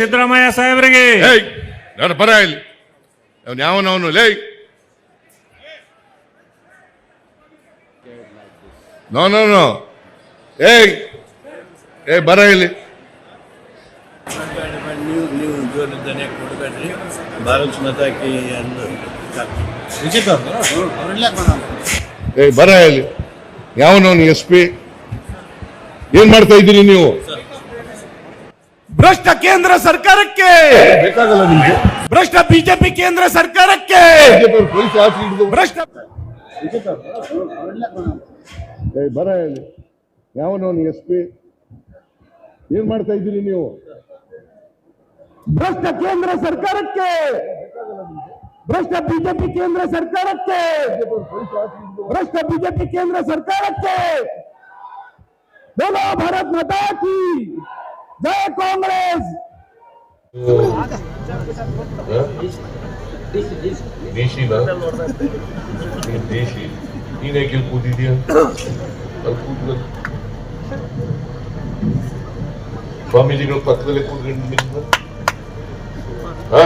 ಸಿದ್ದರಾಮಯ್ಯ ಸಾಹೇಬರಿಗೆ. ನಾನು ಬರ ಇಲ್ಲಿ. ಅವನು ಯಾವನವನು ಲೇ. No no no. ಏಯ್ ಏ ಬರ ಇಲ್ಲಿ. ನೀವು ನೀವು ಜೋರಿದ್ದಾನೆ ಕೊಡಬೇಡ್ರಿ ಭಾರತ್ ಮಾತಾಕಿ ಅನ್ನು ಏಯ್ ಬರ ಇಲ್ಲಿ. ಯಾವನವನು ಎಸ್ ಪಿ? ಏನ್ ಮಾಡ್ತಾ ಇದ್ದೀರಿ ನೀವು? भ्रष्ट केंद्र सरकार के। भ्रष्ट बीजेपी केंद्र सरकार के। भ्रष्ट बर यहाँ एस पी ऐनता भ्रष्ट केंद्र सरकार के। भ्रष्ट बीजेपी केंद्र सरकार के। भ्रष्ट बीजेपी केंद्र सरकार के। बोलो भारत माता की। ಜೈ ಕಾಂಗ್ರೆಸ್! ದೇಶಿನ ನೀನ್ ದೇಶಿ ನೀನ್ ಯಾಕೆ ಇಲ್ಲಿ ಕೂತಿದ್ಯಾ ಅಲ್ಲಿ ಕೂತ್ಕೊಂಡು ಸ್ವಾಮೀಜಿಗಳು ಪಕ್ಕದಲ್ಲೇ ಕೂತ್ಕೊಂಡು ನಿನ್ನ ಹಾ?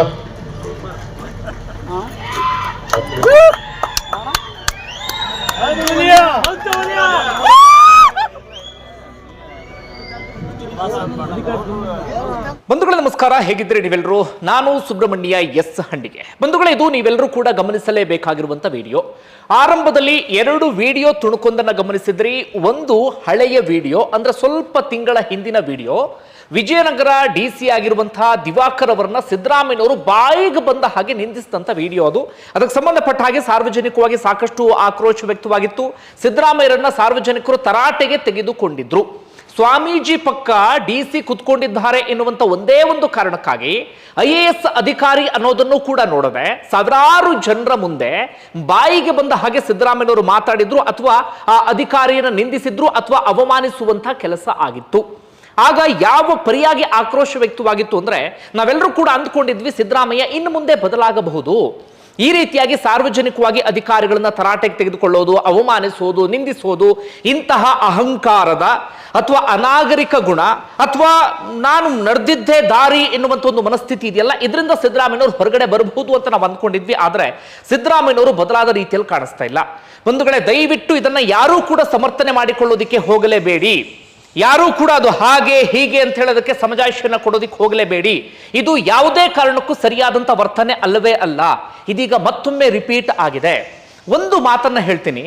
ನಮಸ್ಕಾರ ಹೇಗಿದ್ರೆ ನೀವೆಲ್ಲರೂ? ನಾನು ಸುಬ್ರಹ್ಮಣ್ಯ ಎಸ್ ಹಂಡಿಗೆ ಬಂಧುಗಳೇ, ಇದು ನೀವೆಲ್ಲರೂ ಕೂಡ ಗಮನಿಸಲೇಬೇಕಾಗಿರುವಂಥ ವಿಡಿಯೋ. ಆರಂಭದಲ್ಲಿ ಎರಡು ವಿಡಿಯೋ ತುಣುಕೊಂದನ್ನ ಗಮನಿಸಿದ್ರಿ. ಒಂದು ಹಳೆಯ ವಿಡಿಯೋ, ಅಂದ್ರೆ ಸ್ವಲ್ಪ ತಿಂಗಳ ಹಿಂದಿನ ವಿಡಿಯೋ. ವಿಜಯನಗರ ಡಿ ಸಿ ಆಗಿರುವಂತಹ ದಿವಾಕರ್ ಅವರನ್ನ ಸಿದ್ದರಾಮಯ್ಯನವರು ಬಾಯಿಗೆ ಬಂದ ಹಾಗೆ ನಿಂದಿಸಿದಂತ ವಿಡಿಯೋ ಅದು. ಅದಕ್ಕೆ ಸಂಬಂಧಪಟ್ಟ ಹಾಗೆ ಸಾರ್ವಜನಿಕವಾಗಿ ಸಾಕಷ್ಟು ಆಕ್ರೋಶ ವ್ಯಕ್ತವಾಗಿತ್ತು. ಸಿದ್ದರಾಮಯ್ಯರನ್ನ ಸಾರ್ವಜನಿಕರು ತರಾಟೆಗೆ ತೆಗೆದುಕೊಂಡಿದ್ರು. ಸ್ವಾಮೀಜಿ ಪಕ್ಕ ಡಿ ಸಿ ಕುತ್ಕೊಂಡಿದ್ದಾರೆ ಎನ್ನುವಂತ ಒಂದೇ ಒಂದು ಕಾರಣಕ್ಕಾಗಿ ಐ ಎ ಎಸ್ ಅಧಿಕಾರಿ ಅನ್ನೋದನ್ನು ಕೂಡ ನೋಡದೆ ಸಾವಿರಾರು ಜನರ ಮುಂದೆ ಬಾಯಿಗೆ ಬಂದ ಹಾಗೆ ಸಿದ್ದರಾಮಯ್ಯವರು ಮಾತಾಡಿದ್ರು ಅಥವಾ ಆ ಅಧಿಕಾರಿಯನ್ನ ನಿಂದಿಸಿದ್ರು ಅಥವಾ ಅವಮಾನಿಸುವಂತ ಕೆಲಸ ಆಗಿತ್ತು. ಆಗ ಯಾವ ಪರಿಯಾಗಿ ಆಕ್ರೋಶ ವ್ಯಕ್ತವಾಗಿತ್ತು ಅಂದ್ರೆ ನಾವೆಲ್ಲರೂ ಕೂಡ ಅಂದ್ಕೊಂಡಿದ್ವಿ ಸಿದ್ದರಾಮಯ್ಯ ಇನ್ನು ಮುಂದೆ ಬದಲಾಗಬಹುದು. ಈ ರೀತಿಯಾಗಿ ಸಾರ್ವಜನಿಕವಾಗಿ ಅಧಿಕಾರಿಗಳನ್ನ ತರಾಟೆಗೆ ತೆಗೆದುಕೊಳ್ಳೋದು, ಅವಮಾನಿಸೋದು, ನಿಂದಿಸೋದು ಇಂತಹ ಅಹಂಕಾರದ ಅಥವಾ ಅನಾಗರಿಕ ಗುಣ, ಅಥವಾ ನಾನು ನಡೆದಿದ್ದೇ ದಾರಿ ಎನ್ನುವಂಥ ಒಂದು ಮನಸ್ಥಿತಿ ಇದೆಯಲ್ಲ, ಇದರಿಂದ ಸಿದ್ದರಾಮಯ್ಯನವರು ಹೊರಗಡೆ ಬರಬಹುದು ಅಂತ ನಾವು ಅಂದ್ಕೊಂಡಿದ್ವಿ. ಆದರೆ ಸಿದ್ದರಾಮಯ್ಯನವರು ಬದಲಾದ ರೀತಿಯಲ್ಲಿ ಕಾಣಿಸ್ತಾ ಇಲ್ಲ. ಬಂಧುಗಳೇ, ದಯವಿಟ್ಟು ಇದನ್ನ ಯಾರೂ ಕೂಡ ಸಮರ್ಥನೆ ಮಾಡಿಕೊಳ್ಳೋದಿಕ್ಕೆ ಹೋಗಲೇಬೇಡಿ. ಯಾರೂ ಕೂಡ ಅದು ಹಾಗೆ, ಹೀಗೆ ಅಂತ ಹೇಳೋದಕ್ಕೆ ಸಮಜಾಯಿಷಿಯನ್ನು ಕೊಡೋದಿಕ್ಕೆ ಹೋಗಲೇಬೇಡಿ. ಇದು ಯಾವುದೇ ಕಾರಣಕ್ಕೂ ಸರಿಯಾದಂಥ ವರ್ತನೆ ಅಲ್ಲವೇ ಅಲ್ಲ. ಇದೀಗ ಮತ್ತೊಮ್ಮೆ ರಿಪೀಟ್ ಆಗಿದೆ. ಒಂದು ಮಾತನ್ನ ಹೇಳ್ತೀನಿ.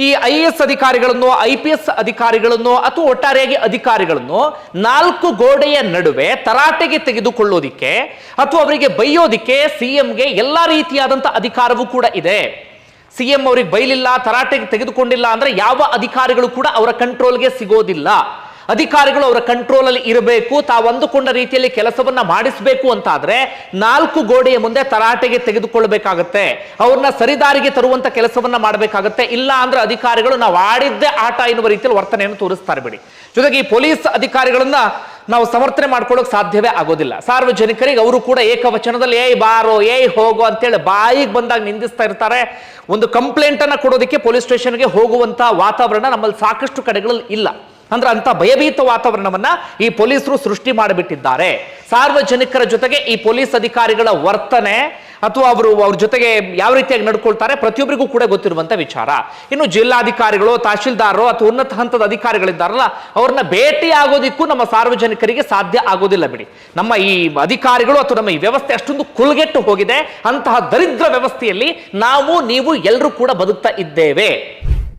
ಈ ಐ ಎಸ್ ಅಧಿಕಾರಿಗಳನ್ನು ಐ ಪಿ ಎಸ್ ಅಧಿಕಾರಿಗಳನ್ನು ಅಥವಾ ಒಟ್ಟಾರೆಯಾಗಿ ಅಧಿಕಾರಿಗಳನ್ನು ನಾಲ್ಕು ಗೋಡೆಯ ನಡುವೆ ತರಾಟೆಗೆ ತೆಗೆದುಕೊಳ್ಳೋದಿಕ್ಕೆ ಅಥವಾ ಅವರಿಗೆ ಬೈಯೋದಿಕ್ಕೆ ಸಿಎಂಗೆ ಎಲ್ಲಾ ರೀತಿಯಾದಂತಹ ಅಧಿಕಾರವೂ ಕೂಡ ಇದೆ. ಸಿಎಂ ಅವ್ರಿಗೆ ಬೈಲಿಲ್ಲ, ತರಾಟೆಗೆ ತೆಗೆದುಕೊಂಡಿಲ್ಲ ಅಂದ್ರೆ ಯಾವ ಅಧಿಕಾರಿಗಳು ಕೂಡ ಅವರ ಕಂಟ್ರೋಲ್ಗೆ ಸಿಗೋದಿಲ್ಲ. ಅಧಿಕಾರಿಗಳು ಅವರ ಕಂಟ್ರೋಲ್ ಅಲ್ಲಿ ಇರಬೇಕು, ತಾವು ಅಂದುಕೊಂಡ ರೀತಿಯಲ್ಲಿ ಕೆಲಸವನ್ನ ಮಾಡಿಸಬೇಕು ಅಂತಾದ್ರೆ ನಾಲ್ಕು ಗೋಡೆಯ ಮುಂದೆ ತರಾಟೆಗೆ ತೆಗೆದುಕೊಳ್ಬೇಕಾಗತ್ತೆ ಅವ್ರನ್ನ ಸರಿದಾರಿಗೆ ತರುವಂತ ಕೆಲಸವನ್ನ ಮಾಡಬೇಕಾಗತ್ತೆ. ಇಲ್ಲ ಅಂದ್ರೆ ಅಧಿಕಾರಿಗಳು ನಾವು ಆಡಿದ್ದೇ ಆಟ ಎನ್ನುವ ರೀತಿಯಲ್ಲಿ ವರ್ತನೆಯನ್ನು ತೋರಿಸ್ತಾರೆ ಬಿಡಿ. ಜೊತೆಗೆ ಈ ಪೊಲೀಸ್ ಅಧಿಕಾರಿಗಳನ್ನ ನಾವು ಸಮರ್ಥನೆ ಮಾಡ್ಕೊಳ್ಳೋಕೆ ಸಾಧ್ಯವೇ ಆಗೋದಿಲ್ಲ. ಸಾರ್ವಜನಿಕರಿಗೆ ಅವರು ಕೂಡ ಏಕವಚನದಲ್ಲಿ, ಏಯ್ ಬಾರೋ, ಏಯ್ ಹೋಗೋ ಅಂತೇಳಿ ಬಾಯಿಗೆ ಬಂದಾಗ ನಿಂದಿಸ್ತಾ ಇರ್ತಾರೆ. ಒಂದು ಕಂಪ್ಲೇಂಟ್ ಅನ್ನ ಕೊಡೋದಕ್ಕೆ ಪೊಲೀಸ್ ಸ್ಟೇಷನ್ಗೆ ಹೋಗುವಂತ ವಾತಾವರಣ ನಮ್ಮಲ್ಲಿ ಸಾಕಷ್ಟು ಕಡೆಗಳಲ್ಲಿ ಇಲ್ಲ. ಅಂದ್ರೆ ಅಂತ ಭಯಭೀತ ವಾತಾವರಣವನ್ನ ಈ ಪೊಲೀಸರು ಸೃಷ್ಟಿ ಮಾಡಿಬಿಟ್ಟಿದ್ದಾರೆ. ಸಾರ್ವಜನಿಕರ ಜೊತೆಗೆ ಈ ಪೊಲೀಸ್ ಅಧಿಕಾರಿಗಳ ವರ್ತನೆ ಅಥವಾ ಅವರು ಅವ್ರ ಜೊತೆಗೆ ಯಾವ ರೀತಿಯಾಗಿ ನಡ್ಕೊಳ್ತಾರೆ ಪ್ರತಿಯೊಬ್ಬರಿಗೂ ಕೂಡ ಗೊತ್ತಿರುವಂತ ವಿಚಾರ. ಇನ್ನು ಜಿಲ್ಲಾಧಿಕಾರಿಗಳು ತಹಶೀಲ್ದಾರರು ಅಥವಾ ಉನ್ನತ ಹಂತದ ಅಧಿಕಾರಿಗಳಿದ್ದಾರಲ್ಲ, ಅವ್ರನ್ನ ಭೇಟಿ ಆಗೋದಿಕ್ಕೂ ನಮ್ಮ ಸಾರ್ವಜನಿಕರಿಗೆ ಸಾಧ್ಯ ಆಗೋದಿಲ್ಲ ಬಿಡಿ. ನಮ್ಮ ಈ ಅಧಿಕಾರಿಗಳು ಅಥವಾ ನಮ್ಮ ಈ ವ್ಯವಸ್ಥೆ ಅಷ್ಟೊಂದು ಕುಲ್ಗೆಟ್ಟು ಹೋಗಿದೆ. ಅಂತಹ ದರಿದ್ರ ವ್ಯವಸ್ಥೆಯಲ್ಲಿ ನಾವು, ನೀವು ಎಲ್ಲರೂ ಕೂಡ ಬದುಕ್ತಾ ಇದ್ದೇವೆ.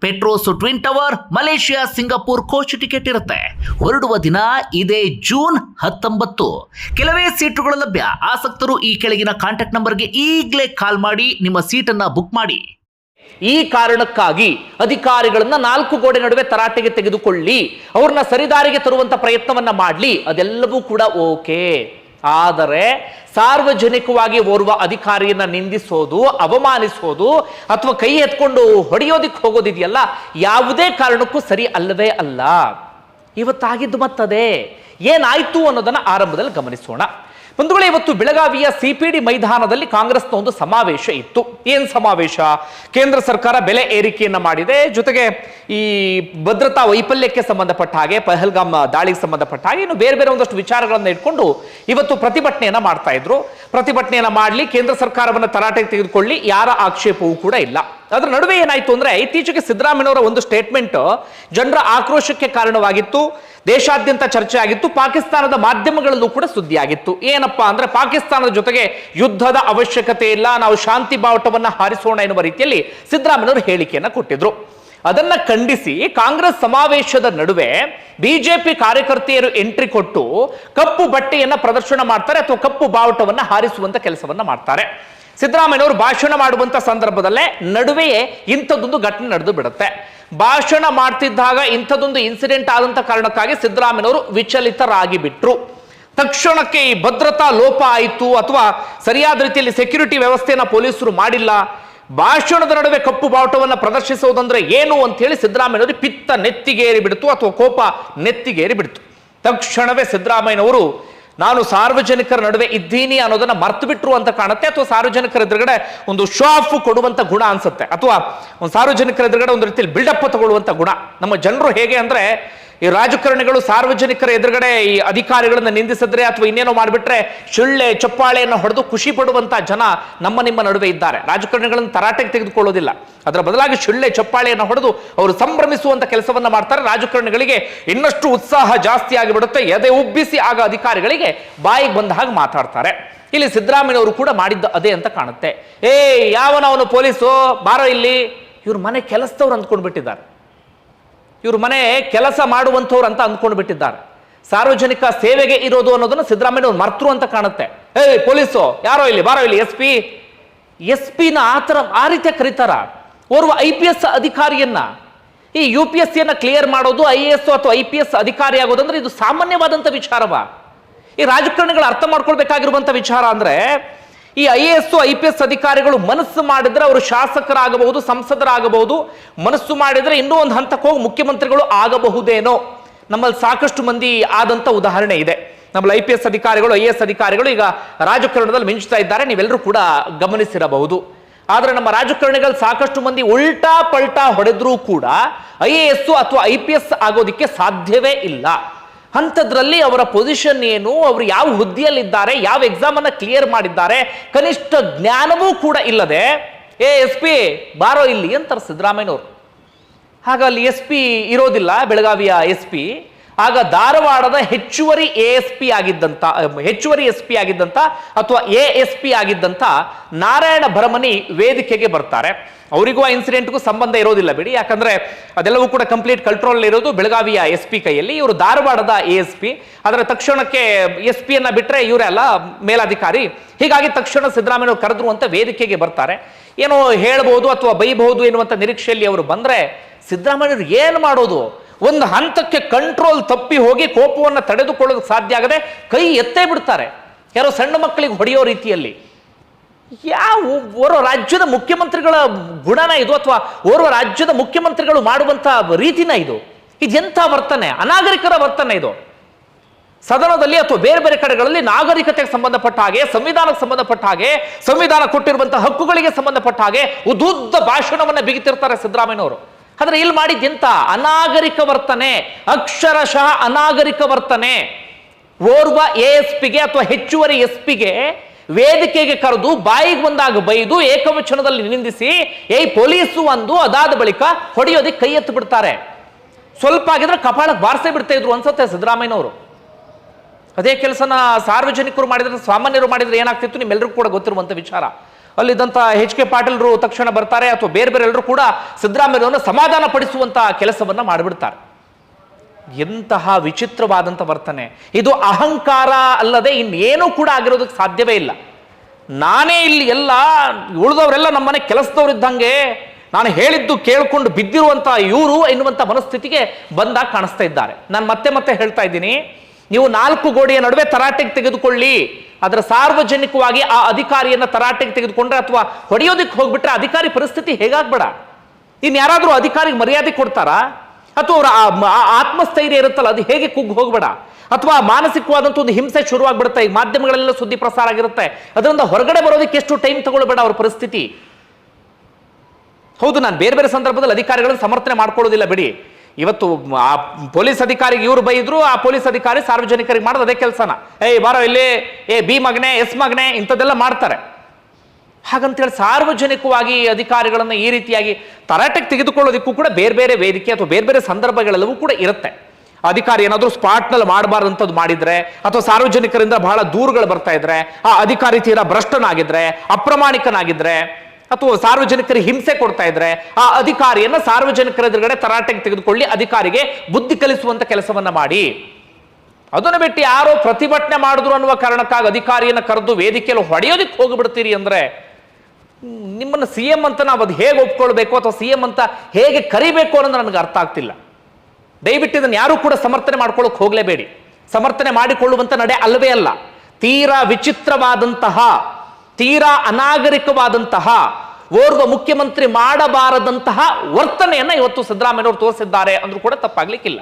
Petronas twin tower, Malaysia, Singapore coach ticket ಇರುತ್ತೆ. ಹೊರಡುವ ದಿನ ಇದೇ ಜೂನ್ ಹತ್ತೊಂಬತ್ತು. ಕೆಲವೇ ಸೀಟುಗಳು ಲಭ್ಯ. ಆಸಕ್ತರು ಈ ಕೆಳಗಿನ ಕಾಂಟ್ಯಾಕ್ಟ್ ನಂಬರ್ಗೆ ಈಗಲೇ ಕಾಲ್ ಮಾಡಿ, ನಿಮ್ಮ ಸೀಟನ್ನ ಬುಕ್ ಮಾಡಿ. ಈ ಕಾರಣಕ್ಕಾಗಿ ಅಧಿಕಾರಿಗಳನ್ನ ನಾಲ್ಕು ಗೋಡೆ ನಡುವೆ ತರಾಟೆಗೆ ತೆಗೆದುಕೊಳ್ಳಿ. ಅವ್ರನ್ನ ಸರಿದಾರಿಗೆ ತರುವಂತ ಪ್ರಯತ್ನವನ್ನ ಮಾಡಲಿ. ಅದೆಲ್ಲವೂ ಕೂಡ ಓಕೆ. ಆದರೆ ಸಾರ್ವಜನಿಕವಾಗಿ ಓರ್ವ ಅಧಿಕಾರಿಯನ್ನ ನಿಂದಿಸೋದು, ಅವಮಾನಿಸೋದು ಅಥವಾ ಕೈ ಎತ್ಕೊಂಡು ಹೊಡೆಯೋದಿಕ್ ಹೋಗೋದಿದೆಯಲ್ಲ, ಯಾವುದೇ ಕಾರಣಕ್ಕೂ ಸರಿ ಅಲ್ಲವೇ ಅಲ್ಲ. ಇವತ್ತಾಗಿದ್ದು ಮತ್ತದೇ, ಏನಾಯ್ತು ಅನ್ನೋದನ್ನ ಆರಂಭದಲ್ಲಿ ಗಮನಿಸೋಣ. ಬಂಧುಗಳೇ, ಇವತ್ತು ಬೆಳಗಾವಿಯ ಸಿಪಿಡಿ ಮೈದಾನದಲ್ಲಿ ಕಾಂಗ್ರೆಸ್ನ ಒಂದು ಸಮಾವೇಶ ಇತ್ತು. ಏನ್ ಸಮಾವೇಶ? ಕೇಂದ್ರ ಸರ್ಕಾರ ಬೆಲೆ ಏರಿಕೆಯನ್ನ ಮಾಡಿದೆ. ಜೊತೆಗೆ ಈ ಭದ್ರತಾ ವೈಫಲ್ಯಕ್ಕೆ ಸಂಬಂಧಪಟ್ಟ ಹಾಗೆ, ಪಹಲ್ಗಾಮ್ ದಾಳಿಗೆ ಸಂಬಂಧಪಟ್ಟ ಹಾಗೆ, ಇನ್ನು ಬೇರೆ ಬೇರೆ ಒಂದಷ್ಟು ವಿಚಾರಗಳನ್ನ ಇಟ್ಕೊಂಡು ಇವತ್ತು ಪ್ರತಿಭಟನೆಯನ್ನ ಮಾಡ್ತಾ ಇದ್ರು. ಪ್ರತಿಭಟನೆಯನ್ನ ಮಾಡಲಿ, ಕೇಂದ್ರ ಸರ್ಕಾರವನ್ನ ತರಾಟೆಗೆ ತೆಗೆದುಕೊಳ್ಳಿ, ಯಾರ ಆಕ್ಷೇಪವೂ ಕೂಡ ಇಲ್ಲ. ಅದರ ನಡುವೆ ಏನಾಯ್ತು ಅಂದ್ರೆ, ಇತ್ತೀಚೆಗೆ ಸಿದ್ದರಾಮಯ್ಯವರ ಒಂದು ಸ್ಟೇಟ್ಮೆಂಟ್ ಜನರ ಆಕ್ರೋಶಕ್ಕೆ ಕಾರಣವಾಗಿತ್ತು. ದೇಶಾದ್ಯಂತ ಚರ್ಚೆ ಆಗಿತ್ತು ಪಾಕಿಸ್ತಾನದ ಮಾಧ್ಯಮಗಳಲ್ಲೂ ಕೂಡ ಸುದ್ದಿ ಆಗಿತ್ತು ಏನಪ್ಪಾ ಅಂದ್ರೆ ಪಾಕಿಸ್ತಾನದ ಜೊತೆಗೆ ಯುದ್ಧದ ಅವಶ್ಯಕತೆ ಇಲ್ಲ, ನಾವು ಶಾಂತಿ ಬಾವುಟವನ್ನ ಹಾರಿಸೋಣ ಎನ್ನುವ ರೀತಿಯಲ್ಲಿ ಸಿದ್ದರಾಮಯ್ಯವರು ಹೇಳಿಕೆಯನ್ನ ಕೊಟ್ಟಿದ್ರು. ಅದನ್ನ ಖಂಡಿಸಿ ಕಾಂಗ್ರೆಸ್ ಸಮಾವೇಶದ ನಡುವೆ ಬಿಜೆಪಿ ಕಾರ್ಯಕರ್ತೆಯರು ಎಂಟ್ರಿ ಕೊಟ್ಟು ಕಪ್ಪು ಬಟ್ಟೆಯನ್ನ ಪ್ರದರ್ಶನ ಮಾಡ್ತಾರೆ ಅಥವಾ ಕಪ್ಪು ಬಾವುಟವನ್ನ ಹಾರಿಸುವಂತ ಕೆಲಸವನ್ನ ಮಾಡ್ತಾರೆ. ಸಿದ್ದರಾಮಯ್ಯವರು ಭಾಷಣ ಮಾಡುವಂತ ಸಂದರ್ಭದಲ್ಲೇ ನಡುವೆಯೇ ಇಂಥದ್ದೊಂದು ಘಟನೆ ನಡೆದು ಬಿಡುತ್ತೆ. ಭಾಷಣ ಮಾಡ್ತಿದ್ದಾಗ ಇಂಥದ್ದೊಂದು ಇನ್ಸಿಡೆಂಟ್ ಆದಂತ ಕಾರಣಕ್ಕಾಗಿ ಸಿದ್ದರಾಮಯ್ಯನವರು ವಿಚಲಿತರಾಗಿ ಬಿಟ್ರು ತಕ್ಷಣಕ್ಕೆ ಈ ಭದ್ರತಾ ಲೋಪ ಆಯಿತು ಅಥವಾ ಸರಿಯಾದ ರೀತಿಯಲ್ಲಿ ಸೆಕ್ಯೂರಿಟಿ ವ್ಯವಸ್ಥೆಯನ್ನು ಪೊಲೀಸರು ಮಾಡಿಲ್ಲ. ಭಾಷಣದ ನಡುವೆ ಕಪ್ಪು ಬಾವುಟವನ್ನು ಪ್ರದರ್ಶಿಸುವುದಂದ್ರೆ ಏನು ಅಂತ ಹೇಳಿ ಸಿದ್ದರಾಮಯ್ಯನವರು ಪಿತ್ತ ನೆತ್ತಿಗೇರಿ ಬಿಡ್ತು ಅಥವಾ ಕೋಪ ನೆತ್ತಿಗೇರಿ ಬಿಡ್ತು ತಕ್ಷಣವೇ ಸಿದ್ದರಾಮಯ್ಯನವರು ನಾನು ಸಾರ್ವಜನಿಕರ ನಡುವೆ ಇದ್ದೀನಿ ಅನ್ನೋದನ್ನ ಮರ್ತು ಬಿಟ್ಟರು ಅಂತ ಕಾಣುತ್ತೆ ಅಥವಾ ಸಾರ್ವಜನಿಕರ ಎದುರುಗಡೆ ಒಂದು ಶೋ ಆಫ್ ಕೊಡುವಂತ ಗುಣ ಅನ್ಸುತ್ತೆ. ಅಥವಾ ಒಂದು ಸಾರ್ವಜನಿಕರ ಎದುರುಗಡೆ ಒಂದು ರೀತಿಯಲ್ಲಿ ಬಿಲ್ಡಪ್ ತಗೊಳ್ಳುವಂತ ಗುಣ. ನಮ್ಮ ಜನರು ಹೇಗೆ ಅಂದ್ರೆ ಈ ರಾಜಕಾರಣಿಗಳು ಸಾರ್ವಜನಿಕರ ಎದುರುಗಡೆ ಈ ಅಧಿಕಾರಿಗಳನ್ನ ನಿಂದಿಸಿದ್ರೆ ಅಥವಾ ಇನ್ನೇನೋ ಮಾಡಿಬಿಟ್ರೆ ಶಿಳ್ಳೆ ಚಪ್ಪಾಳೆಯನ್ನು ಹೊಡೆದು ಖುಷಿ ಪಡುವಂತ ಜನ ನಮ್ಮ ನಿಮ್ಮ ನಡುವೆ ಇದ್ದಾರೆ. ರಾಜಕಾರಣಿಗಳನ್ನು ತರಾಟೆಗೆ ತೆಗೆದುಕೊಳ್ಳೋದಿಲ್ಲ. ಅದರ ಬದಲಾಗಿ ಶಿಳ್ಳೆ ಚಪ್ಪಾಳೆಯನ್ನು ಹೊಡೆದು ಅವರು ಸಂಭ್ರಮಿಸುವಂತ ಕೆಲಸವನ್ನ ಮಾಡ್ತಾರೆ. ರಾಜಕಾರಣಿಗಳಿಗೆ ಇನ್ನಷ್ಟು ಉತ್ಸಾಹ ಜಾಸ್ತಿ ಆಗಿಬಿಡುತ್ತೆ. ಎದೆ ಉಬ್ಬಿಸಿ ಆಗ ಅಧಿಕಾರಿಗಳಿಗೆ ಬಾಯಿಗೆ ಬಂದ ಹಾಗೆ ಮಾತಾಡ್ತಾರೆ. ಇಲ್ಲಿ ಸಿದ್ದರಾಮಯ್ಯನವರು ಕೂಡ ಮಾಡಿದ್ದ ಅದೇ ಅಂತ ಕಾಣುತ್ತೆ. ಏ ಯಾವನವನು ಪೊಲೀಸು? ಬಾರೋ ಇಲ್ಲಿ. ಇವ್ರ ಮನೆ ಕೆಲಸದವ್ರು ಅಂದ್ಕೊಂಡ್ಬಿಟ್ಟಿದ್ದಾರೆ. ಇವ್ರ ಮನೆ ಕೆಲಸ ಮಾಡುವಂಥವ್ರು ಅಂತ ಅಂದ್ಕೊಂಡು ಬಿಟ್ಟಿದ್ದಾರೆ. ಸಾರ್ವಜನಿಕ ಸೇವೆಗೆ ಇರೋದು ಅನ್ನೋದನ್ನು ಸಿದ್ದರಾಮಯ್ಯ ಅವ್ರು ಮರ್ತರು ಅಂತ ಕಾಣುತ್ತೆ. ಏಯ್, ಪೊಲೀಸು, ಯಾರೋ ಇಲ್ಲಿ, ಬಾರೋ ಇಲ್ಲಿ, ಎಸ್ ಪಿ. ಎಸ್ ಪಿನ ಆ ಥರ, ಆ ರೀತಿಯ ಕರೀತಾರ. ಓರ್ವ ಐ ಪಿ ಎಸ್ ಅಧಿಕಾರಿಯನ್ನ, ಈ ಯು ಪಿ ಎಸ್ ಸಿಯನ್ನು ಕ್ಲಿಯರ್ ಮಾಡೋದು ಐ ಎ ಎಸ್ ಅಥವಾ ಐ ಪಿ ಎಸ್ ಅಧಿಕಾರಿ ಆಗೋದಂದ್ರೆ ಇದು ಸಾಮಾನ್ಯವಾದಂಥ ವಿಚಾರವಾ. ಈ ರಾಜಕಾರಣಿಗಳು ಅರ್ಥ ಮಾಡ್ಕೊಳ್ಬೇಕಾಗಿರುವಂಥ ವಿಚಾರ ಅಂದ್ರೆ ಈ I A S I P S ಅಧಿಕಾರಿಗಳು ಮನಸ್ಸು ಮಾಡಿದ್ರೆ ಅವರು ಶಾಸಕರಾಗಬಹುದು, ಸಂಸದರಾಗಬಹುದು. ಮನಸ್ಸು ಮಾಡಿದ್ರೆ ಇನ್ನೂ ಒಂದು ಹಂತಕ್ಕೆ ಹೋಗಿ ಮುಖ್ಯಮಂತ್ರಿಗಳು ಆಗಬಹುದೇನೋ. ನಮ್ಮಲ್ಲಿ ಸಾಕಷ್ಟು ಮಂದಿ ಆದಂತ ಉದಾಹರಣೆ ಇದೆ. ನಮ್ಮಲ್ಲಿ ಐ ಪಿ ಎಸ್ ಅಧಿಕಾರಿಗಳು ಐ ಎ ಎಸ್ ಅಧಿಕಾರಿಗಳು ಈಗ ರಾಜಕಾರಣದಲ್ಲಿ ಮಿಂಚುತ್ತಾ ಇದ್ದಾರೆ. ನೀವೆಲ್ಲರೂ ಕೂಡ ಗಮನಿಸಿರಬಹುದು. ಆದರೆ ನಮ್ಮ ರಾಜಕಾರಣಿಗಳು ಸಾಕಷ್ಟು ಮಂದಿ ಉಲ್ಟಾ ಪಲ್ಟಾ ಹೊಡೆದ್ರೂ ಕೂಡ ಐ ಎ ಎಸ್ ಅಥವಾ ಐ ಪಿ ಎಸ್ ಆಗೋದಿಕ್ಕೆ ಸಾಧ್ಯವೇ ಇಲ್ಲ. ಅಂಥದ್ರಲ್ಲಿ ಅವರ ಪೊಸಿಷನ್ ಏನು, ಅವರು ಯಾವ ಹುದ್ದೆಯಲ್ಲಿದ್ದಾರೆ, ಯಾವ ಎಕ್ಸಾಮ್ ಅನ್ನ ಕ್ಲಿಯರ್ ಮಾಡಿದ್ದಾರೆ, ಕನಿಷ್ಠ ಜ್ಞಾನವೂ ಕೂಡ ಇಲ್ಲದೆ, ಏ, ಎಸ್ ಪಿ, ಬಾರೋ ಇಲ್ಲಿ ಅಂತಾರೆ ಸಿದ್ದರಾಮಯ್ಯನವರು ಹಾಗಲ್ಲಿ ಎಸ್ ಪಿ ಇರೋದಿಲ್ಲ, ಬೆಳಗಾವಿಯ ಎಸ್ ಪಿ. ಆಗ ಧಾರವಾಡದ ಹೆಚ್ಚುವರಿ ಎ ಎಸ್ ಪಿ ಆಗಿದ್ದಂತ, ಹೆಚ್ಚುವರಿ ಎಸ್ ಪಿ ಆಗಿದ್ದಂತ ಅಥವಾ ಎ ಎಸ್ ಪಿ ಆಗಿದ್ದಂತ ನಾರಾಯಣ ಭರಮನಿ ವೇದಿಕೆಗೆ ಬರ್ತಾರೆ. ಅವರಿಗೂ ಆ ಇನ್ಸಿಡೆಂಟ್ಗೂ ಸಂಬಂಧ ಇರೋದಿಲ್ಲ ಬಿಡಿ. ಯಾಕಂದ್ರೆ ಅದೆಲ್ಲವೂ ಕೂಡ ಕಂಪ್ಲೀಟ್ ಕಂಟ್ರೋಲ್ ಇರೋದು ಬೆಳಗಾವಿಯ ಎಸ್ ಪಿ ಕೈಯಲ್ಲಿ. ಇವರು ಧಾರವಾಡದ ಎ ಎಸ್ ಪಿ. ಅದರ ತಕ್ಷಣಕ್ಕೆ ಎಸ್ ಪಿ ಅನ್ನ ಬಿಟ್ರೆ ಇವರೆಲ್ಲ ಮೇಲಾಧಿಕಾರಿ. ಹೀಗಾಗಿ ತಕ್ಷಣ ಸಿದ್ದರಾಮಯ್ಯ ಕರೆದ್ರು ಅಂತ ವೇದಿಕೆಗೆ ಬರ್ತಾರೆ. ಏನೋ ಹೇಳ್ಬೋದು ಅಥವಾ ಬೈಬಹುದು ಎನ್ನುವಂಥ ನಿರೀಕ್ಷೆಯಲ್ಲಿ ಅವರು ಬಂದ್ರೆ ಸಿದ್ದರಾಮಯ್ಯರು ಏನು ಮಾಡೋದು? ಒಂದು ಹಂತಕ್ಕೆ ಕಂಟ್ರೋಲ್ ತಪ್ಪಿ ಹೋಗಿ ಕೋಪವನ್ನು ತಡೆದುಕೊಳ್ಳೋದಕ್ಕೆ ಸಾಧ್ಯ ಆಗದೆ ಕೈ ಎತ್ತೇ ಬಿಡ್ತಾರೆ. ಯಾರೋ ಸಣ್ಣ ಮಕ್ಕಳಿಗೆ ಹೊಡೆಯೋ ರೀತಿಯಲ್ಲಿ. ಯಾವ ಓರ್ವ ರಾಜ್ಯದ ಮುಖ್ಯಮಂತ್ರಿಗಳ ಗುಣನ ಇದು ಅಥವಾ ಓರ್ವ ರಾಜ್ಯದ ಮುಖ್ಯಮಂತ್ರಿಗಳು ಮಾಡುವಂತ ರೀತಿನ ಇದು. ಇದೆಂಥ ವರ್ತನೆ, ಅನಾಗರಿಕರ ವರ್ತನೆ ಇದು. ಸದನದಲ್ಲಿ ಅಥವಾ ಬೇರೆ ಬೇರೆ ಕಡೆಗಳಲ್ಲಿ ನಾಗರಿಕತೆಗೆ ಸಂಬಂಧಪಟ್ಟ ಹಾಗೆ, ಸಂವಿಧಾನಕ್ಕೆ ಸಂಬಂಧಪಟ್ಟ ಹಾಗೆ, ಸಂವಿಧಾನ ಕೊಟ್ಟಿರುವಂತಹ ಹಕ್ಕುಗಳಿಗೆ ಸಂಬಂಧಪಟ್ಟ ಹಾಗೆ ಉದುದ್ದ ಭಾಷಣವನ್ನು ಬಿಗಿತಿರ್ತಾರೆ ಸಿದ್ದರಾಮಯ್ಯನವರು. ಆದ್ರೆ ಇಲ್ಲಿ ಮಾಡಿದ್ದಿಂತ ಅನಾಗರಿಕ ವರ್ತನೆ, ಅಕ್ಷರಶಃ ಅನಾಗರಿಕ ವರ್ತನೆ. ಓರ್ವ ಎ ಎಸ್ ಪಿಗೆ ಅಥವಾ ಹೆಚ್ಚುವರಿ ಎಸ್ ಪಿಗೆ ವೇದಿಕೆಗೆ ಕರೆದು ಬಾಯಿಗೆ ಬಂದಾಗ ಬೈದು ಏಕವಚನದಲ್ಲಿ ನಿಂದಿಸಿ, ಏಯ್, ಪೊಲೀಸು ಅಂದು ಅದಾದ ಬಳಿಕ ಹೊಡೆಯೋದಕ್ಕೆ ಕೈ ಎತ್ತು ಬಿಡ್ತಾರೆ. ಸ್ವಲ್ಪ ಆಗಿದ್ರೆ ಕಪಾಳಕ್ಕೆ ಬಾರಿಸೇ ಬಿಡ್ತಾ ಇದ್ರು ಅನ್ಸುತ್ತೆ ಸಿದ್ದರಾಮಯ್ಯನವರು. ಅದೇ ಕೆಲಸನ ಸಾರ್ವಜನಿಕರು ಮಾಡಿದ್ರೆ, ಸಾಮಾನ್ಯರು ಮಾಡಿದ್ರೆ ಏನಾಗ್ತಿತ್ತು ನಿಮ್ಮೆಲ್ಲರಿಗೂ ಕೂಡ ಗೊತ್ತಿರುವಂತ ವಿಚಾರ. ಅಲ್ಲಿದ್ದಂತ ಎಚ್ ಕೆ ಪಾಟೀಲ್ರು ತಕ್ಷಣ ಬರ್ತಾರೆ ಅಥವಾ ಬೇರೆ ಬೇರೆ ಎಲ್ಲರೂ ಕೂಡ ಸಿದ್ದರಾಮಯ್ಯವನ್ನು ಸಮಾಧಾನ ಪಡಿಸುವಂಥ ಕೆಲಸವನ್ನ ಮಾಡಿಬಿಡ್ತಾರೆ. ಎಂತಹ ವಿಚಿತ್ರವಾದಂಥ ವರ್ತನೆ. ಇದು ಅಹಂಕಾರ ಅಲ್ಲದೆ ಇನ್ನೇನೂ ಕೂಡ ಆಗಿರೋದಕ್ಕೆ ಸಾಧ್ಯವೇ ಇಲ್ಲ. ನಾನೇ ಇಲ್ಲಿ ಎಲ್ಲ ಉಳಿದವರೆಲ್ಲ ನಮ್ಮನೆ ಕೆಲಸದವ್ರು ಇದ್ದಂಗೆ ನಾನು ಹೇಳಿದ್ದು ಕೇಳಿಕೊಂಡು ಬಿದ್ದಿರುವಂಥ ಇವರು ಎನ್ನುವಂಥ ಮನಸ್ಥಿತಿಗೆ ಬಂದಾಗ ಕಾಣಿಸ್ತಾ ಇದ್ದಾರೆ. ನಾನು ಮತ್ತೆ ಮತ್ತೆ ಹೇಳ್ತಾ ಇದ್ದೀನಿ. ನೀವು ನಾಲ್ಕು ಗೋಡೆಯ ನಡುವೆ ತರಾಟೆಗೆ ತೆಗೆದುಕೊಳ್ಳಿ. ಅದರ ಸಾರ್ವಜನಿಕವಾಗಿ ಆ ಅಧಿಕಾರಿಯನ್ನ ತರಾಟೆಗೆ ತೆಗೆದುಕೊಂಡ್ರೆ ಅಥವಾ ಹೊಡೆಯೋದಕ್ಕೆ ಹೋಗ್ಬಿಟ್ರೆ ಅಧಿಕಾರಿ ಪರಿಸ್ಥಿತಿ ಹೇಗಾಗ್ಬೇಡ? ಇನ್ ಯಾರಾದ್ರೂ ಅಧಿಕಾರಿಗೆ ಮರ್ಯಾದೆ ಕೊಡ್ತಾರಾ? ಅಥವಾ ಅವರ ಆತ್ಮಸ್ಥೈರ್ಯ ಇರುತ್ತಲ್ಲ, ಅದು ಹೇಗೆ ಕುಗ್ಗು ಹೋಗ್ಬೇಡ? ಅಥವಾ ಮಾನಸಿಕವಾದಂಥ ಒಂದು ಹಿಂಸೆ ಶುರುವಾಗ್ಬಿಡುತ್ತೆ, ಈ ಮಾಧ್ಯಮಗಳೆಲ್ಲ ಸುದ್ದಿ ಪ್ರಸಾರ ಆಗಿರುತ್ತೆ, ಅದರಿಂದ ಹೊರಗಡೆ ಬರೋದಕ್ಕೆ ಎಷ್ಟು ಟೈಮ್ ತಗೊಳ್ಬೇಡ ಅವ್ರ ಪರಿಸ್ಥಿತಿ? ಹೌದು, ನಾನು ಬೇರೆ ಬೇರೆ ಸಂದರ್ಭದಲ್ಲಿ ಅಧಿಕಾರಿಗಳನ್ನು ಸಮರ್ಥನೆ ಮಾಡ್ಕೊಳ್ಳೋದಿಲ್ಲ, ಬಿಡಿ. ಇವತ್ತು ಆ ಪೊಲೀಸ್ ಅಧಿಕಾರಿಗೆ ಇವ್ರು ಬೈದ್ರು, ಆ ಪೊಲೀಸ್ ಅಧಿಕಾರಿ ಸಾರ್ವಜನಿಕರಿಗೆ ಮಾಡೋದು ಅದೇ ಕೆಲಸನ. ಏಯ್, ಬಾರೋ ಇಲ್ಲಿ, ಏ, ಬಿ ಮಗನೆ, ಎಸ್ ಮಗನೆ, ಇಂಥದ್ದೆಲ್ಲ ಮಾಡ್ತಾರೆ. ಹಾಗಂತೇಳಿ ಸಾರ್ವಜನಿಕವಾಗಿ ಅಧಿಕಾರಿಗಳನ್ನು ಈ ರೀತಿಯಾಗಿ ತರಾಟೆಗೆ ತೆಗೆದುಕೊಳ್ಳೋದಕ್ಕೂ ಕೂಡ ಬೇರೆ ಬೇರೆ ವೇದಿಕೆ ಅಥವಾ ಬೇರೆ ಬೇರೆ ಸಂದರ್ಭಗಳೆಲ್ಲವೂ ಕೂಡ ಇರುತ್ತೆ. ಅಧಿಕಾರಿ ಏನಾದರೂ ಸ್ಪಾಟ್ನಲ್ಲಿ ಮಾಡಬಾರ್ದಂಥದ್ದು ಮಾಡಿದ್ರೆ ಅಥವಾ ಸಾರ್ವಜನಿಕರಿಂದ ಬಹಳ ದೂರುಗಳು ಬರ್ತಾ ಇದ್ರೆ, ಆ ಅಧಿಕಾರಿ ತೀರಾ ಭ್ರಷ್ಟನಾಗಿದ್ರೆ, ಅಪ್ರಾಮಾಣಿಕನಾಗಿದ್ರೆ ಅಥವಾ ಸಾರ್ವಜನಿಕರಿಗೆ ಹಿಂಸೆ ಕೊಡ್ತಾ ಇದ್ರೆ ಆ ಅಧಿಕಾರಿಯನ್ನ ಸಾರ್ವಜನಿಕರ ಎದುರುಗಡೆ ತರಾಟೆಗೆ ತೆಗೆದುಕೊಳ್ಳಿ, ಅಧಿಕಾರಿಗೆ ಬುದ್ಧಿ ಕಲಿಸುವಂತ ಕೆಲಸವನ್ನ ಮಾಡಿ. ಅದನ್ನು ಬಿಟ್ಟು ಯಾರೋ ಪ್ರತಿಭಟನೆ ಮಾಡಿದ್ರು ಅನ್ನುವ ಕಾರಣಕ್ಕಾಗಿ ಅಧಿಕಾರಿಯನ್ನ ಕರೆದು ವೇದಿಕೆಯಲ್ಲಿ ಹೊಡೆಯೋದಿಕ್ಕೆ ಹೋಗಿಬಿಡ್ತೀರಿ ಅಂದ್ರೆ, ನಿಮ್ಮನ್ನ ಸಿ ಎಂ ಅಂತ ನಾವು ಅದು ಹೇಗೆ ಒಪ್ಕೊಳ್ಬೇಕು ಅಥವಾ ಸಿ ಎಂ ಅಂತ ಹೇಗೆ ಕರಿಬೇಕು ಅನ್ನೋದು ನನಗೆ ಅರ್ಥ ಆಗ್ತಿಲ್ಲ. ದಯವಿಟ್ಟು ಇದನ್ನು ಯಾರು ಕೂಡ ಸಮರ್ಥನೆ ಮಾಡ್ಕೊಳ್ಳೋಕೆ ಹೋಗಲೇಬೇಡಿ. ಸಮರ್ಥನೆ ಮಾಡಿಕೊಳ್ಳುವಂತ ನಡೆ ಅಲ್ಲವೇ ಅಲ್ಲ. ತೀರಾ ವಿಚಿತ್ರವಾದಂತಹ ತೀರಾ ಅನಾಗರಿಕವಾದಂತಹ, ಓರ್ವ ಮುಖ್ಯಮಂತ್ರಿ ಮಾಡಬಾರದಂತಹ ವರ್ತನೆಯನ್ನ ಇವತ್ತು ಸಿದ್ದರಾಮಯ್ಯವರು ತೋರಿಸಿದ್ದಾರೆ ಅಂದ್ರೂ ಕೂಡ ತಪ್ಪಾಗ್ಲಿಕ್ಕಿಲ್ಲ.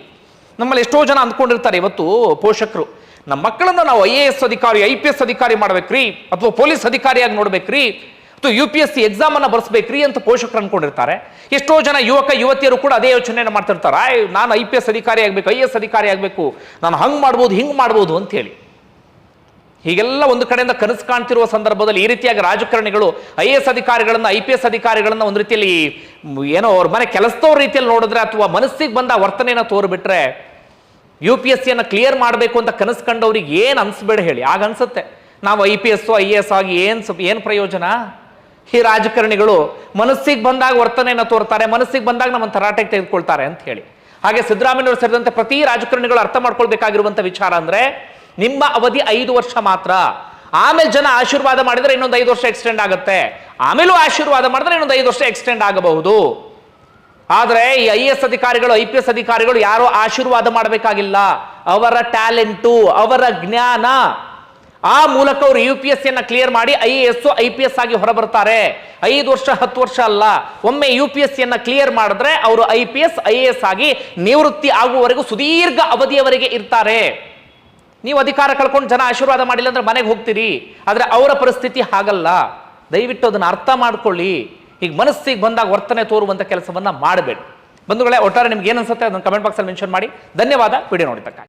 ನಮ್ಮಲ್ಲಿ ಎಷ್ಟೋ ಜನ ಅಂದ್ಕೊಂಡಿರ್ತಾರೆ ಇವತ್ತು ಪೋಷಕರು, ನಮ್ಮ ಮಕ್ಕಳನ್ನ ನಾವು ಐ ಎ ಎಸ್ ಅಧಿಕಾರಿ, ಐ ಪಿ ಎಸ್ ಅಧಿಕಾರಿ ಮಾಡ್ಬೇಕ್ರಿ, ಅಥವಾ ಪೊಲೀಸ್ ಅಧಿಕಾರಿಯಾಗಿ ನೋಡ್ಬೇಕ್ರಿ, ಅಥವಾ U P S C exam ಅನ್ನ ಬರ್ಸ್ಬೇಕ್ರಿ ಅಂತ ಪೋಷಕರು ಅನ್ಕೊಂಡಿರ್ತಾರೆ ಎಷ್ಟೋ ಜನ ಯುವಕ, ಯುವತಿಯರು ಕೂಡ ಅದೇ ಯೋಚನೆಯನ್ನು ಮಾಡ್ತಿರ್ತಾರೆ. ನಾನು ಐ ಪಿ ಎಸ್ ಅಧಿಕಾರಿ ಆಗ್ಬೇಕು, ಐ ಎಸ್ ಅಧಿಕಾರಿ ಆಗ್ಬೇಕು, ನಾನು ಹಂಗ್ ಮಾಡ್ಬೋದು, ಹಿಂಗ್ ಮಾಡ್ಬೋದು ಅಂತ ಹೇಳಿ ಹೀಗೆಲ್ಲ ಒಂದು ಕಡೆಯಿಂದ ಕನಸು ಕಾಣ್ತಿರುವ ಸಂದರ್ಭದಲ್ಲಿ ಈ ರೀತಿಯಾಗಿ ರಾಜಕಾರಣಿಗಳು ಐ ಎಸ್ ಅಧಿಕಾರಿಗಳನ್ನ, ಐ ಪಿ ಎಸ್ ಅಧಿಕಾರಿಗಳನ್ನ ಒಂದು ರೀತಿಯಲ್ಲಿ ಏನೋ ಅವ್ರ ಮನೆ ಕೆಲಸದವ್ರ ರೀತಿಯಲ್ಲಿ ನೋಡಿದ್ರೆ ಅಥವಾ ಮನಸ್ಸಿಗೆ ಬಂದ ವರ್ತನೆಯನ್ನ ತೋರ್ಬಿಟ್ರೆ ಯು ಪಿ ಎಸ್ ಸಿಯನ್ನು ಕ್ಲಿಯರ್ ಮಾಡಬೇಕು ಅಂತ ಕನಸು ಕಂಡವ್ರಿಗೆ ಏನು ಅನ್ಸ್ಬೇಡ ಹೇಳಿ. ಆಗ ಅನ್ಸುತ್ತೆ. ನಾವು I P S I A S ಆಗಿ ಏನು ಏನು ಪ್ರಯೋಜನ? ಈ ರಾಜಕಾರಣಿಗಳು ಮನಸ್ಸಿಗೆ ಬಂದಾಗ ವರ್ತನೆಯನ್ನು ತೋರ್ತಾರೆ, ಮನಸ್ಸಿಗೆ ಬಂದಾಗ ನಮ್ಮ ತರಾಟೆಗೆ ತೆಗೆದುಕೊಳ್ತಾರೆ ಅಂತ ಹೇಳಿ. ಹಾಗೆ ಸಿದ್ದರಾಮಯ್ಯವರು ಸೇರಿದಂತೆ ಪ್ರತಿ ರಾಜಕಾರಣಿಗಳು ಅರ್ಥ ಮಾಡ್ಕೊಳ್ಬೇಕಾಗಿರುವಂಥ ವಿಚಾರ ಅಂದ್ರೆ ನಿಮ್ಮ ಅವಧಿ ಐದು ವರ್ಷ ಮಾತ್ರ. ಆಮೇಲೆ ಜನ ಆಶೀರ್ವಾದ ಮಾಡಿದ್ರೆ ಇನ್ನೊಂದು ಐದು ವರ್ಷ ಎಕ್ಸ್ಟೆಂಡ್ ಆಗುತ್ತೆ. ಆಮೇಲೂ ಆಶೀರ್ವಾದ ಮಾಡಿದ್ರೆ ಇನ್ನೊಂದು ಐದು ವರ್ಷ ಎಕ್ಸ್ಟೆಂಡ್ ಆಗಬಹುದು. ಆದರೆ ಈ ಐ ಎಸ್ ಅಧಿಕಾರಿಗಳು, ಐ ಪಿ ಎಸ್ ಅಧಿಕಾರಿಗಳು ಯಾರೋ ಆಶೀರ್ವಾದ ಮಾಡಬೇಕಾಗಿಲ್ಲ. ಅವರ ಟ್ಯಾಲೆಂಟು, ಅವರ ಜ್ಞಾನ. ಆ ಮೂಲಕ ಅವರು ಯು ಪಿ ಎಸ್ ಸಿಯನ್ನು ಕ್ಲಿಯರ್ ಮಾಡಿ I A S, I P S ಆಗಿ ಹೊರಬರ್ತಾರೆ. ಐದು ವರ್ಷ, ಹತ್ತು ವರ್ಷ ಅಲ್ಲ. ಒಮ್ಮೆ ಯು ಪಿ ಎಸ್ ಸಿಯನ್ನು ಕ್ಲಿಯರ್ ಮಾಡಿದ್ರೆ ಅವರು I P S, I A S ಆಗಿ ನಿವೃತ್ತಿ ಆಗುವವರೆಗೂ ಸುದೀರ್ಘ ಅವಧಿಯವರೆಗೆ ಇರ್ತಾರೆ. ನೀವು ಅಧಿಕಾರ ಕಳ್ಕೊಂಡು ಜನ ಆಶೀರ್ವಾದ ಮಾಡಿಲ್ಲ ಅಂದ್ರೆ ಮನೆಗೆ ಹೋಗ್ತೀರಿ. ಆದ್ರೆ ಅವರ ಪರಿಸ್ಥಿತಿ ಹಾಗಲ್ಲ. ದಯವಿಟ್ಟು ಅದನ್ನ ಅರ್ಥ ಮಾಡ್ಕೊಳ್ಳಿ. ಈಗ ಮನಸ್ಸಿಗೆ ಬಂದಾಗ ವರ್ತನೆ ತೋರುವಂತ ಕೆಲಸವನ್ನ ಮಾಡಬೇಡಿ. ಬಂಧುಗಳೇ, ಒಟ್ಟಾರೆ ನಿಮ್ಗೆ ಏನು ಅನ್ಸುತ್ತೆ ಅದನ್ನು ಕಮೆಂಟ್ ಬಾಕ್ಸಲ್ಲಿ ಮೆನ್ಷನ್ ಮಾಡಿ. ಧನ್ಯವಾದ. ವಿಡಿಯೋ ನೋಡಿದ್ದಕ್ಕಾಗಿ.